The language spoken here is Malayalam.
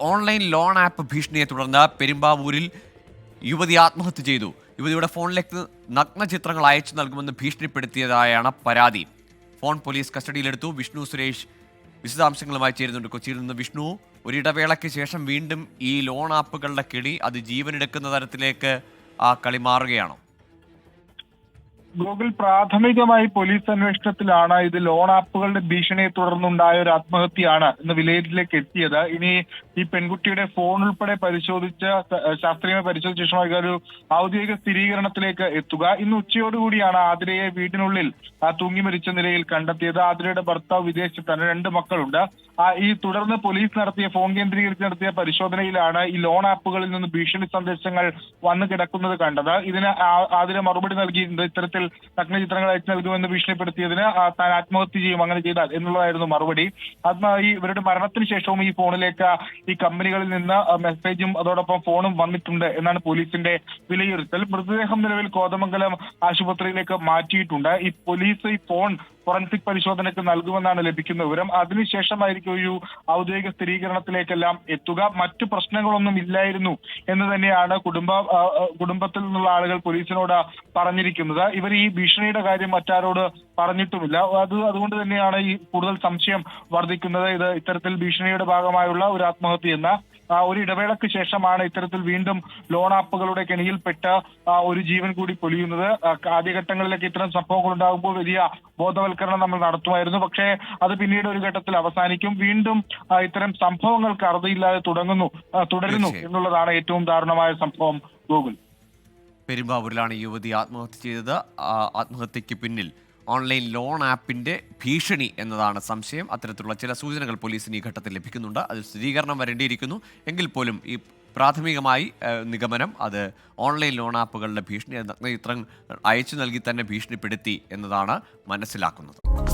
ഓൺലൈൻ ലോൺ ആപ്പ് ഭീഷണിയെ തുടർന്ന് പെരുമ്പാവൂരിൽ യുവതി ആത്മഹത്യ ചെയ്തു. യുവതിയുടെ ഫോണിലേക്ക് നഗ്ന ചിത്രങ്ങൾ അയച്ചു നൽകുമെന്ന് ഭീഷണിപ്പെടുത്തിയതായാണ് പരാതി. ഫോൺ പോലീസ് കസ്റ്റഡിയിലെടുത്തു. വിഷ്ണു സുരേഷ് വിശദാംശങ്ങളുമായി ചേരുന്നുണ്ട് കൊച്ചിയിൽ നിന്ന്. വിഷ്ണു ഒരിടവേളയ്ക്ക് ശേഷം വീണ്ടും ഈ ലോൺ ആപ്പുകളുടെ കിളി അത് ജീവനെടുക്കുന്ന തരത്തിലേക്ക് ആ കളി മാറുകയാണോ. ഗൂഗിൾ പ്രാഥമികമായി പോലീസ് അന്വേഷണത്തിലാണ് ഇത് ലോൺ ആപ്പുകളുടെ ഭീഷണിയെ തുടർന്നുണ്ടായ ഒരു ആത്മഹത്യയാണ് എന്ന് വിലയിരുത്തിലേക്ക് എത്തിയത്. ഇനി ഈ പെൺകുട്ടിയുടെ ഫോൺ ഉൾപ്പെടെ പരിശോധിച്ച ശാസ്ത്രീയമായി പരിശോധിച്ച ശേഷം ഒരു ഔദ്യോഗിക സ്ഥിരീകരണത്തിലേക്ക് എത്തുക. ഇന്ന് ഉച്ചയോടുകൂടിയാണ് ആതിരയെ വീടിനുള്ളിൽ തൂങ്ങി മരിച്ച നിലയിൽ കണ്ടെത്തിയത്. ആതിരയുടെ ഭർത്താവ് വിദേശത്താണ് രണ്ട് മക്കളുണ്ട്. ഈ തുടർന്ന് പോലീസ് നടത്തിയ ഫോൺ കേന്ദ്രീകരിച്ച് നടത്തിയ പരിശോധനയിലാണ് ഈ ലോൺ ആപ്പുകളിൽ നിന്ന് ഭീഷണി സന്ദേശങ്ങൾ വന്നു കിടക്കുന്നത് കണ്ടത്. ഇതിന് അതിന് മറുപടി നൽകിയിട്ടുണ്ട് ഇത്തരത്തിൽ നഗ്ന ചിത്രങ്ങൾ അയച്ചു നൽകുമെന്ന് ഭീഷണിപ്പെടുത്തിയതിന് താൻ ആത്മഹത്യ ചെയ്യും അങ്ങനെ ചെയ്താൽ എന്നുള്ളതായിരുന്നു മറുപടി. അത് ഈ ഇവരുടെ മരണത്തിന് ശേഷവും ഈ ഫോണിലേക്ക് ഈ കമ്പനികളിൽ നിന്ന് മെസ്സേജും അതോടൊപ്പം ഫോണും വന്നിട്ടുണ്ട് എന്നാണ് പോലീസിന്റെ വിലയിരുത്തൽ. മൃതദേഹം നിലവിൽ കോതമംഗലം ആശുപത്രിയിലേക്ക് മാറ്റിയിട്ടുണ്ട്. ഈ പോലീസ് ഈ ഫോൺ ഫോറൻസിക് പരിശോധനയ്ക്ക് നൽകുമെന്നാണ് ലഭിക്കുന്ന വിവരം. അതിനുശേഷമായിരിക്കും ഒരു ഔദ്യോഗിക സ്ഥിരീകരണത്തിലേക്കെല്ലാം എത്തുക. മറ്റു പ്രശ്നങ്ങളൊന്നും ഇല്ലായിരുന്നു എന്ന് തന്നെയാണ് കുടുംബ കുടുംബത്തിൽ നിന്നുള്ള ആളുകൾ പോലീസിനോട് പറഞ്ഞിരിക്കുന്നത്. ഇവർ ഈ ഭീഷണിയുടെ കാര്യം മറ്റാരോട് പറഞ്ഞിട്ടുമില്ല. അത് അതുകൊണ്ട് തന്നെയാണ് ഈ കൂടുതൽ സംശയം വർദ്ധിക്കുന്നത്. ഇത് ഇത്തരത്തിൽ ഭീഷണിയുടെ ഭാഗമായുള്ള ഒരു ആത്മഹത്യ എന്ന ഒരു ഇടവേളയ്ക്ക് ശേഷമാണ് ഇത്തരത്തിൽ വീണ്ടും ലോൺ ആപ്പുകളുടെ കെണിയിൽപ്പെട്ട് ഒരു ജീവൻ കൂടി പൊലിയുന്നത്. ആദ്യഘട്ടങ്ങളിലൊക്കെ ഇത്തരം സംഭവങ്ങൾ ഉണ്ടാകുമ്പോൾ വലിയ ബോധവൽക്കരണം നമ്മൾ നടത്തുമായിരുന്നു. പക്ഷേ അത് പിന്നീട് ഒരു ഘട്ടത്തിൽ അവസാനിക്കും. വീണ്ടും ഇത്തരം സംഭവങ്ങൾക്ക് അറുതിയില്ലാതെ തുടങ്ങുന്നു തുടരുന്നു എന്നുള്ളതാണ് ഏറ്റവും ദാരുണമായ സംഭവം ഗൂഗിൾ. പെരുമ്പാവൂരിലാണ് യുവതി ആത്മഹത്യ ചെയ്തത്. ആത്മഹത്യക്ക് പിന്നിൽ ഓൺലൈൻ ലോൺ ആപ്പിന്റെ ഭീഷണി എന്നതാണ് സംശയം. അത്തരത്തിലുള്ള ചില സൂചനകൾ പോലീസിന് ഈ ഘട്ടത്തിൽ ലഭിക്കുന്നുണ്ട്. അതിൽ സ്ഥിരീകരണം വരേണ്ടിയിരിക്കുന്നു. എങ്കിൽ പോലും ഈ പ്രാഥമികമായി നിഗമനം അത് ഓൺലൈൻ ലോൺ ആപ്പുകളുടെ ഭീഷണി നഗ്നചിത്രം അയച്ചു നൽകി തന്നെ ഭീഷണിപ്പെടുത്തി എന്നതാണ് മനസ്സിലാക്കുന്നത്.